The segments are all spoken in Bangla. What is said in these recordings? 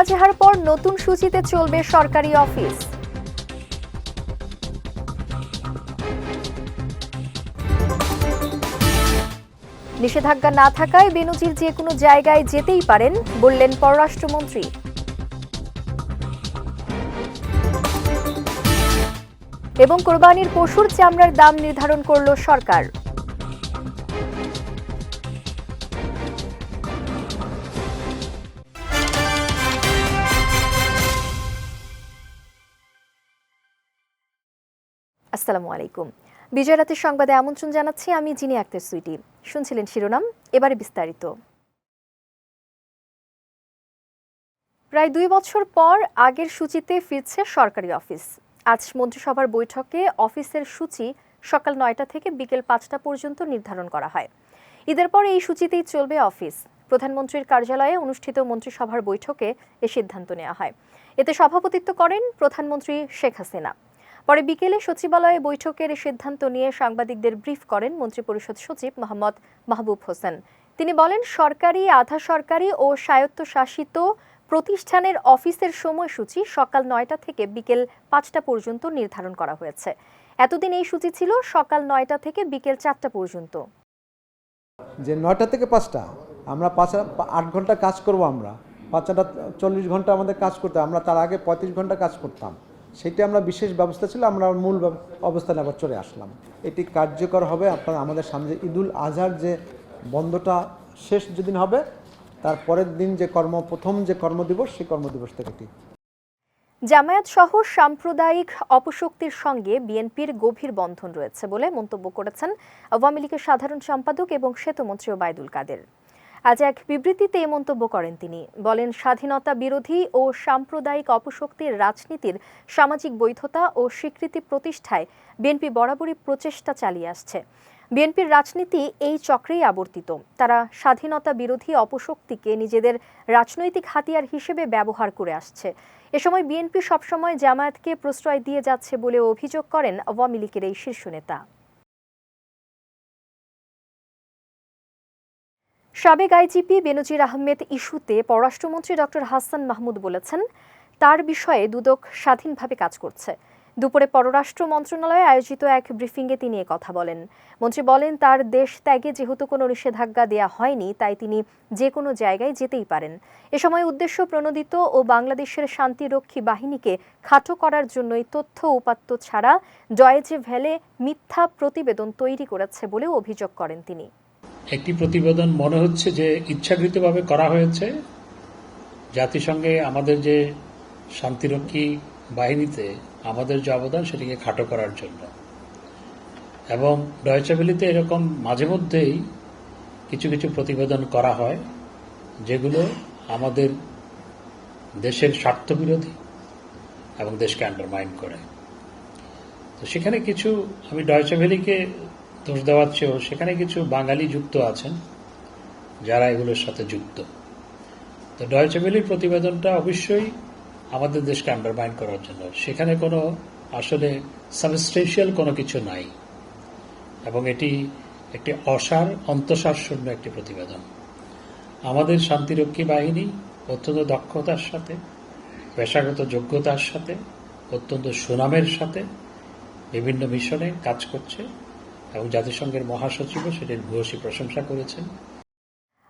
আজহার পর নতুন সূচিতে চলবে সরকারি অফিস। নিষেধাজ্ঞা না থাকায় বেনজির যে কোনো জায়গায় যেতেই পারেন, বললেন পররাষ্ট্রমন্ত্রী। এবং কোরবানির পশুর চামড়ার দাম নির্ধারণ করল সরকার। আসসালামু আলাইকুম। বিজয় রাতের সংবাদে আমন্ত্রণ জানাচ্ছি আমি জিনি আক্তার সুইটি। শুনছিলেন শিরোনাম, এবারে বিস্তারিত। প্রায় দুই বছর পর আগের সূচিতে ফিরছে সরকারি অফিস। আজ মন্ত্রিসভার বৈঠকে অফিসের সূচি সকাল নয়টা থেকে বিকেল পাঁচটা পর্যন্ত নির্ধারণ করা হয়। ঈদের পর এই সূচিতেই চলবে অফিস। প্রধানমন্ত্রীর কার্যালয়ে অনুষ্ঠিত মন্ত্রিসভার বৈঠকে এ সিদ্ধান্ত নেওয়া হয়। এতে সভাপতিত্ব করেন প্রধানমন্ত্রী শেখ হাসিনা। পরে বিকেলে সচিবালয়ে বৈঠকের সিদ্ধান্ত নিয়ে সাংবাদিকদের ব্রিফ করেন মন্ত্রিপরিষদ সচিব মোহাম্মদ মাহবুব হোসেন। তিনি বলেন, সরকারি, আধা সরকারি ও স্বায়ত্তশাসিত প্রতিষ্ঠানের অফিসের সময়সূচি সকাল নয়টা থেকে বিকেল পাঁচটা পর্যন্ত নির্ধারণ করা হয়েছে। এতদিন এই সূচি ছিল সকাল নয়টা থেকে বিকেল চারটা পর্যন্ত। যে নয়টা থেকে পাঁচটা, আমরা পাঁচ, আট ঘণ্টা কাজ করব আমরা। পাঁচটা চল্লিশ ঘণ্টা আমাদের কাজ করতে আমরা তার আগে পঁয়ত্রিশ ঘণ্টা কাজ করতাম। সেটি আমরা বিশেষ ব্যবস্থা ছিল, আমরা মূল অবস্থানে আবার চলে আসলাম। এটি কার্যকর হবে আপনার আমাদের সামনে ঈদুল আজহার যে বন্ধটা শেষ যেদিন হবে, তার পরের দিন যে কর্ম, প্রথম যে কর্মদিবস, সেই কর্মদিবস থেকে এটি। জামায়াত সহ সাম্প্রদায়িক অপশক্তির সঙ্গে বিএনপির গভীর বন্ধন রয়েছে বলে মন্তব্য করেছেন আওয়ামী লীগের সাধারণ সম্পাদক এবং সেতুমন্ত্রী ওবায়দুল কাদের। আজ এক বিবৃতিতে এ মন্তব্য করেন তিনি। বলেন, স্বাধীনতা বিরোধী ও সাম্প্রদায়িক অপশক্তির রাজনীতির সামাজিক বৈধতা ও স্বীকৃতি প্রতিষ্ঠায় বিএনপি বরাবরই প্রচেষ্টা চালিয়ে আসছে। বিএনপির রাজনীতি এই চক্রেই আবর্তিত। তারা স্বাধীনতা বিরোধী অপশক্তিকে নিজেদের রাজনৈতিক হাতিয়ার হিসেবে ব্যবহার করে আসছে। এ সময় বিএনপি সবসময় জামায়াতকে প্রশ্রয় দিয়ে যাচ্ছে বলে অভিযোগ করেন আওয়ামী লীগের এই শীর্ষ নেতা। সাবেক আইজিপি বেনজির আহমেদ ইস্যুতে পররাষ্ট্রমন্ত্রী ডক্টর হাসান মাহমুদ বলেছেন, তার বিষয়ে দুদক স্বাধীনভাবে কাজ করছে। দুপুরে পররাষ্ট্র মন্ত্রণালয়ে আয়োজিত এক ব্রিফিংয়ে তিনি কথা বলেন। মন্ত্রী বলেন, তার দেশ ত্যাগে যেহেতু কোনো নিষেধাজ্ঞা দেয়া হয়নি, তাই তিনি যে কোনো জায়গায় যেতেই পারেন। এ সময় উদ্দেশ্য প্রণোদিত ও বাংলাদেশের শান্তিরক্ষী বাহিনীকে খাটো করার জন্যই তথ্য উপাত্ত ছাড়া ডয়েজে ভ্যালে মিথ্যা প্রতিবেদন তৈরি করেছে বলেও অভিযোগ করেন তিনি। একটি প্রতিবেদন মনে হচ্ছে যে ইচ্ছাকৃতভাবে করা হয়েছে। জাতিসংঘে আমাদের যে শান্তিরক্ষী বাহিনীতে আমাদের যে অবদান, সেটিকে খাটো করার জন্য। এবং ডয়চাবেলিতে এরকম মাঝে মধ্যেই কিছু কিছু প্রতিবেদন করা হয়, যেগুলো আমাদের দেশের স্বার্থবিরোধী এবং দেশকে আন্ডারমাইন করে। তো সেখানে কিছু, আমি ডয়চাভেলিকে দোষ দেওয়ার চেয়েও সেখানে কিছু বাঙালি যুক্ত আছেন, যারা এগুলোর সাথে যুক্ত। তো ডয়চাভেলির প্রতিবেদনটা অবশ্যই আমাদের দেশকে আন্ডারমাইন করার জন্য। সেখানে কোনো আসলে সাবস্টেন্সিয়াল কোনো কিছু নাই। এবং এটি একটি অসার অন্তঃসার শূন্য একটি প্রতিবেদন। আমাদের শান্তিরক্ষী বাহিনী অত্যন্ত দক্ষতার সাথে, পেশাগত যোগ্যতার সাথে, অত্যন্ত সুনামের সাথে বিভিন্ন মিশনে কাজ করছে। এবং জাতিসংঘের মহাসচিবও সেটির ভূয়সী প্রশংসা করেছেন।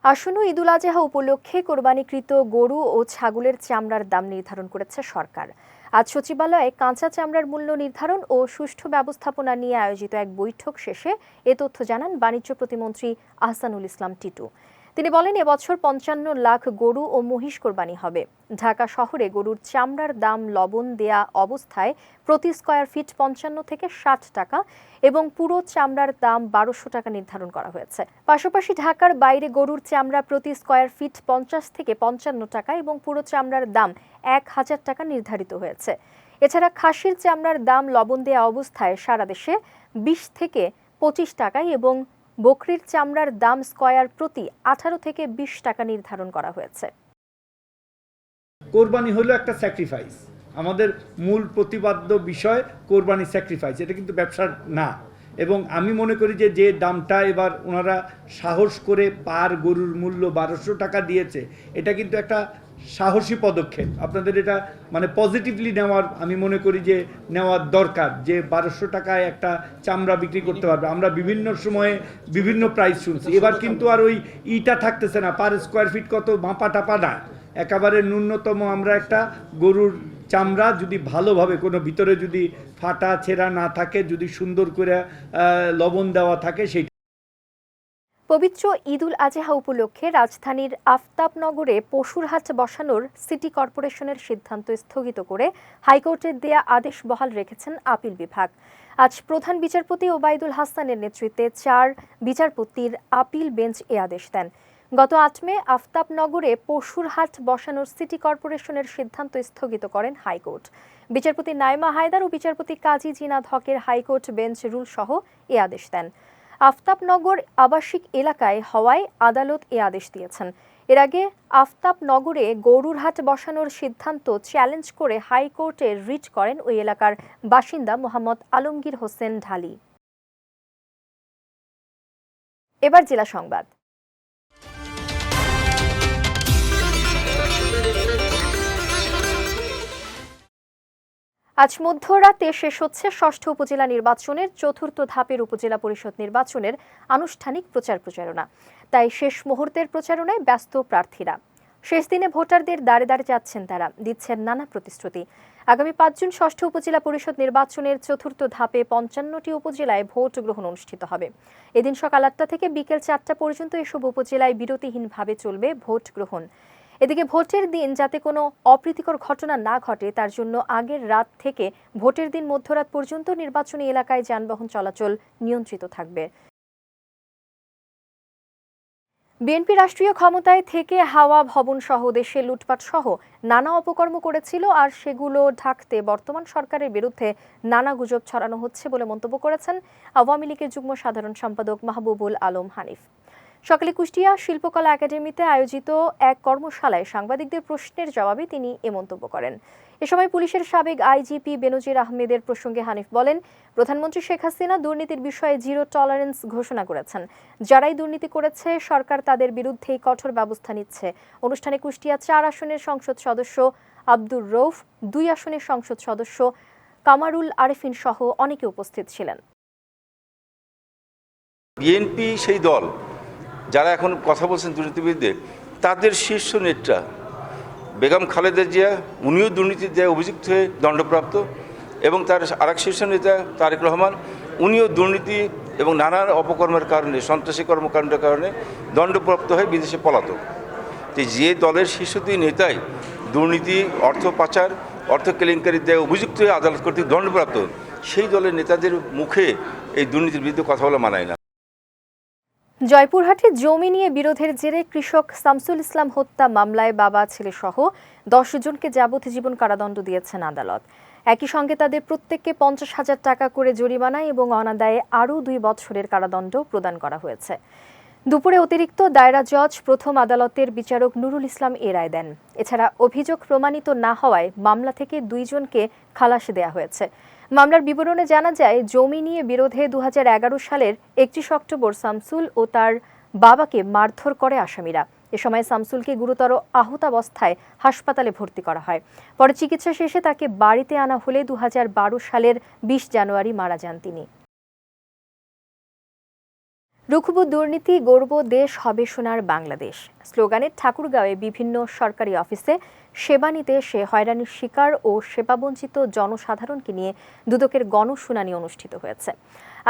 আসন্ন ঈদুল আজহা উপলক্ষে কোরবানিকৃত গরু ও ছাগলের চামড়ার দাম নির্ধারণ করেছে সরকার। আজ সচিবালয়ে কাঁচা চামড়ার মূল্য নির্ধারণ ও সুষ্ঠু ব্যবস্থাপনা নিয়ে আয়োজিত এক বৈঠক শেষে এ তথ্য জানান বাণিজ্য প্রতিমন্ত্রী আহসানুল ইসলাম টিটু। তিনি বলেন, এবছর পঞ্চান্ন লাখ গরু ও মহিষ কোরবানি হবে। ঢাকা শহরে গরুর চামড়ার দাম লবণ দেয়া অবস্থায় প্রতি স্কয়ার ফিট পঞ্চান্ন থেকে ষাট টাকা এবং পুরো চামড়ার দাম বারোশো টাকা নির্ধারণ করা হয়েছে। পাশাপাশি ঢাকার বাইরে গরুর চামড়া প্রতি স্কয়ার ফিট পঞ্চাশ থেকে পঞ্চান্ন টাকা এবং পুরো চামড়ার দাম এক হাজার টাকা নির্ধারিত হয়েছে। এছাড়া খাসির চামড়ার দাম লবণ দেয়া অবস্থায় সারা দেশে বিশ থেকে পঁচিশ টাকায় এবং বকরির চামড়ার দাম স্কয়ার প্রতি আঠারো থেকে বিশ টাকা নির্ধারণ করা হয়েছে। কোরবানি হলো একটা স্যাক্রিফাইস আমাদের মূল প্রতিপাদ্য বিষয় কোরবানি স্যাক্রিফাইস এটা কিন্তু ব্যবসার না। এবং আমি মনে করি যে যে দামটা এবার ওনারা সাহস করে পার গরুর মূল্য বারোশো টাকা দিয়েছে, এটা কিন্তু একটা সাহসী পদক্ষেপ। আপনাদের এটা মানে পজিটিভলি নেওয়ার, আমি মনে করি যে, নেওয়ার দরকার যে বারোশো টাকায় একটা চামড়া বিক্রি করতে পারবে। আমরা বিভিন্ন সময়ে বিভিন্ন প্রাইস শুনছি। এবার কিন্তু আর ওই ইটা থাকতেছে না। পার স্কোয়ার ফিট কত মাপা টাপা না। একেবারে ন্যূনতম আমরা একটা গরুর চামড়া যদি ভালোভাবে, কোনো ভিতরে যদি ফাটা, ছেঁড়া না থাকে, যদি সুন্দর করে লবণ দেওয়া থাকে, সেই পবিত্র ঈদুল আজহা উপলক্ষে রাজধানীর আফতাবনগরে পশুর হাট বসানোর সিটি কর্পোরেশনের সিদ্ধান্ত স্থগিত করে হাইকোর্টের দেয়া আদেশ বহাল রেখেছেন আপিল বিভাগ। আজ প্রধান বিচারপতি ওবায়দুল হাসানের নেতৃত্বে চার বিচারপতির আপিল বেঞ্চ এ আদেশ দেন। গত আট মে আফতাবনগরে পশুর হাট বসানোর সিটি কর্পোরেশনের সিদ্ধান্ত স্থগিত করেন হাইকোর্ট। বিচারপতি নাইমা হায়দার ও বিচারপতি কাজী জিনাদ হকের হাইকোর্ট বেঞ্চ রুল সহ এ আদেশ দেন। আফতাবনগর আবাসিক এলাকায় হওয়ায় আদালত এ আদেশ দিয়েছেন। এর আগে আফতাবনগরে গরুর হাট বসানোর সিদ্ধান্ত চ্যালেঞ্জ করে হাইকোর্টে রিট করেন ওই এলাকার বাসিন্দা মোহাম্মদ আলমগীর হোসেন ঢালি। এবার জেলা সংবাদ। আজ মধ্যরাতে শেষ হচ্ছে ষষ্ঠ উপজেলা নির্বাচনের চতুর্থ ধাপের উপজেলা পরিষদ নির্বাচনের আনুষ্ঠানিক প্রচার প্রচারণা। তাই শেষ মুহূর্তের প্রচারণায় ব্যস্ত প্রার্থীরা। শেষ দিনে ভোটারদের দাঁড়ে দাঁড়ে যাচ্ছেন তারা, দিচ্ছেন নানা প্রতিশ্রুতি। আগামী পাঁচ জুন ষষ্ঠ উপজেলা পরিষদ নির্বাচনের চতুর্থ ধাপে পঞ্চান্নটি উপজেলায় ভোট গ্রহণ অনুষ্ঠিত হবে। এদিন সকাল আটটা থেকে বিকেল চারটা পর্যন্ত এসব উপজেলায় বিরতিহীনভাবে চলবে ভোট গ্রহণ। এদিকে ভোটের দিন যাতে কোনো অপ্রীতিকর ঘটনা না ঘটে, তার জন্য আগের রাত থেকে ভোটের দিন মধ্যরাত পর্যন্ত নির্বাচনী এলাকায় যানবাহন চলাচল নিয়ন্ত্রিত থাকবে। বিএনপি রাষ্ট্রীয় ক্ষমতায় থেকে হাওয়া ভবন সহ দেশে লুটপাট সহ নানা অপকর্ম করেছিল আর সেগুলো ঢাকতে বর্তমান সরকারের বিরুদ্ধে নানা গুজব ছড়ানো হচ্ছে বলে মন্তব্য করেছেন আওয়ামী লীগের যুগ্ম সাধারণ সম্পাদক মাহবুবুল আলম হানিফ। সকালে কুষ্টিয়া শিল্পকলা একাডেমিতে আয়োজিত এক কর্মশালায় সাংবাদিকদের প্রশ্নের জবাবে তিনি এ মন্তব্য করেন। এ সময় পুলিশের সাবেক আইজিপি বেনজির আহমেদের প্রসঙ্গে হানিফ বলেন, প্রধানমন্ত্রী শেখ হাসিনা দুর্নীতির বিষয়ে জিরো টলারেন্স ঘোষণা করেছেন। যারাই দুর্নীতি করেছে, সরকার তাদের বিরুদ্ধেই কঠোর ব্যবস্থা নিচ্ছে। অনুষ্ঠানে কুষ্টিয়া চার আসনের সংসদ সদস্য আব্দুর রৌফ দুই আসনের সংসদ সদস্য কামারুল আরেফিন সহ অনেকে উপস্থিত ছিলেন। বিএনপি সেই দল যারা এখন কথা বলছেন দুর্নীতিবিদদের, তাদের শীর্ষ নেতা বেগম খালেদা জিয়া, উনিও দুর্নীতির দায়ে অভিযুক্ত হয়ে দণ্ডপ্রাপ্ত, এবং তার আরেক শীর্ষ নেতা তারেক রহমান, উনিও দুর্নীতি এবং নানা অপকর্মের কারণে, সন্ত্রাসী কর্মকাণ্ডের কারণে দণ্ডপ্রাপ্ত হয়ে বিদেশে পলাতক। যে দলের শীর্ষ দুই নেতাই দুর্নীতি, অর্থ পাচার, অর্থ কেলেঙ্কারির দেয় অভিযুক্ত হয়ে আদালত কর্তৃক দণ্ডপ্রাপ্ত, সেই দলের নেতাদের মুখে এই দুর্নীতির বিরুদ্ধে কথা বলা মানায় না। জয়পুরহাটে জমি নিয়ে বিরোধের জেরে কৃষক শামসুল ইসলাম হত্যা মামলায় বাবা, ছেলে সহ দশ জনকে যাবজ্জীবন কারাদণ্ড দিয়েছেন আদালত। একই সঙ্গে তাদের প্রত্যেককে পঞ্চাশ হাজার টাকা করে জরিমানা এবং অনাদায়ে আরও দুই বছরের কারাদণ্ড প্রদান করা হয়েছে। দুপুরে অতিরিক্ত দায়রা জজ প্রথম আদালতের বিচারক নুরুল ইসলাম এ রায় দেন। এছাড়া অভিযোগ প্রমাণিত না হওয়ায় মামলা থেকে দুইজনকে খালাস দেয়া হয়েছে। মামলার বিবরণে জানা যায়, জমি নিয়ে বিরোধে দু হাজার এগারো সালের একত্রিশ অক্টোবর শামসুল ও তার বাবাকে মারধর করে আসামিরা। এ সময় শামসুলকে গুরুতর আহতাবস্থায় হাসপাতালে ভর্তি করা হয়। পরে চিকিৎসা শেষে তাকে বাড়িতে আনা হলে দু হাজার বারো সালের বিশ জানুয়ারি মারা যান তিনি। রুখবো দুর্নীতি গর্ব দেশ হবে সোনার বাংলাদেশ। স্লোগানে ঠাকুরগাঁওয়ে বিভিন্ন সরকারি অফিসে সেবা নিতে এসে হয়রানির শিকার ও সেবাবঞ্চিত জনসাধারণকে নিয়ে দুদকের গণশুনানি অনুষ্ঠিত হয়েছে।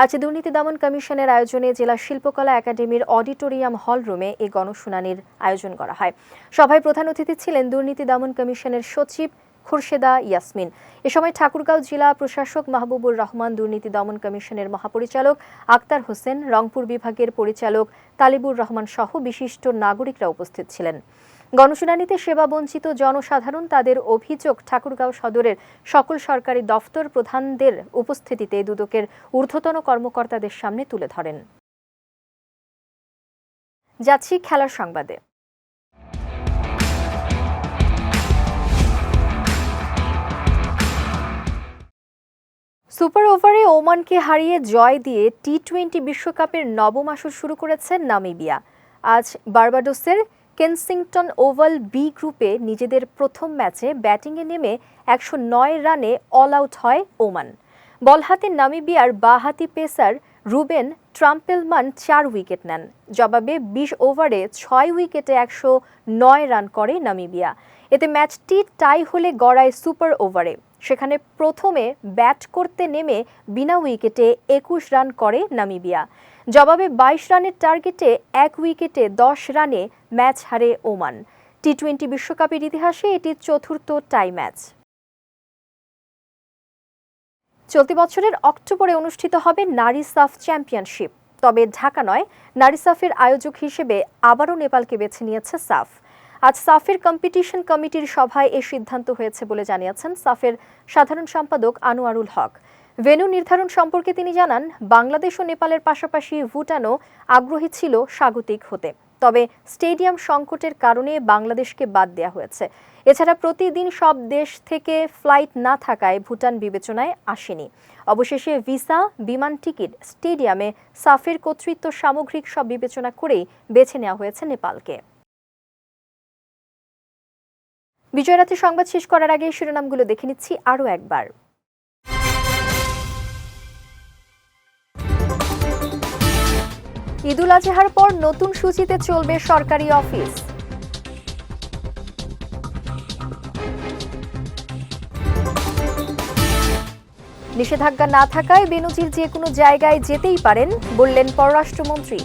আজ দুর্নীতি দমন কমিশনের আয়োজনে জেলা শিল্পকলা একাডেমির অডিটোরিয়াম হল রুমে এই গণশুনানির আয়োজন করা হয়। সভায় প্রধান অতিথি ছিলেন দুর্নীতি দমন কমিশনের সচিব খুরশেদা ইয়াসমিন। এ সময় ঠাকুরগাঁও জেলা প্রশাসক মাহবুবুর রহমান, দুর্নীতি দমন কমিশনের মহাপরিচালক আক্তার হোসেন, রংপুর বিভাগের পরিচালক তালিবুর রহমান সহ বিশিষ্ট নাগরিকরা উপস্থিত ছিলেন। গণশুনানিতে সেবাবঞ্চিত জনসাধারণ তাদের অভিযোগ ঠাকুরগাঁও সদরের সকল সরকারি দফতর প্রধানদের উপস্থিতিতে দুদকের ঊর্ধ্বতন কর্মকর্তাদের সামনে তুলে ধরেন। যাচ্ছি খেলার সংবাদে। সুপার ওভারে ওমানকে হারিয়ে জয় দিয়ে টি টোয়েন্টি বিশ্বকাপের নবম আসর শুরু করেছে নামিবিয়া। আজ বার্বাডোসের কেনসিংটন ওভাল বি গ্রুপে নিজেদের প্রথম ম্যাচে ব্যাটিংয়ে নেমে একশো নয় রানে অল আউট হয় ওমান। বল হাতে নামিবিয়ার বাহাতি পেসার রুবেন ট্রাম্পেলমান চার উইকেট নেন। জবাবে বিশ ওভারে ছয় উইকেটে একশো নয় রান করে নামিবিয়া। এতে ম্যাচটি টাই হলে গড়ায় সুপার ওভারে। সেখানে প্রথমে ব্যাট করতে নেমে বিনা উইকেটে একুশ রান করে নামিবিয়া। জবাবে বাইশ রানের টার্গেটে এক উইকেটে দশ রানে ম্যাচ হারে ওমান। টি টোয়েন্টি বিশ্বকাপের ইতিহাসে এটি চতুর্থ টাই ম্যাচ। চলতি বছরের অক্টোবরে অনুষ্ঠিত হবে নারী সাফ চ্যাম্পিয়নশিপ। তবে ঢাকা নয়, নারী সাফের আয়োজক হিসেবে আবারও নেপালকে বেছে নিয়েছে সাফ। আজ সাফের কম্পিটিশন কমিটির সভায় এ সিদ্ধান্ত হয়েছে বলে জানিয়েছেন সাফের সাধারণ সম্পাদক আনোয়ারুল হক। ভেন্যু নির্ধারণ সম্পর্কে তিনি জানান, বাংলাদেশ ও নেপালের পাশাপাশি ভুটানও আগ্রহী ছিল স্বাগতিক হতে। তবে স্টেডিয়াম সংকটের কারণে বাংলাদেশকে বাদ দেওয়া হয়েছে। এছাড়া প্রতিদিন সব দেশ থেকে ফ্লাইট না থাকায় ভুটান বিবেচনায় আসেনি। অবশেষে ভিসা, বিমান টিকিট, স্টেডিয়ামে সাফের কর্তৃত্ব সামগ্রিক সব বিবেচনা করেই বেছে নেওয়া হয়েছে নেপালকে। বিজয়রাতে সংবাদ শেষ করার আগে শিরোনামগুলো দেখে নিচ্ছি আরও একবার। ঈদুল আজহার পর নতুন সূচিতে চলবে সরকারি অফিস। নিষেধাজ্ঞা না থাকায় বেনজির যে কোনো জায়গায় যেতেই পারেন, বললেন পররাষ্ট্রমন্ত্রী।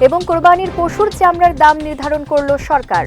এবং কোরবানির পশুর চামড়ার দাম নির্ধারণ করল সরকার।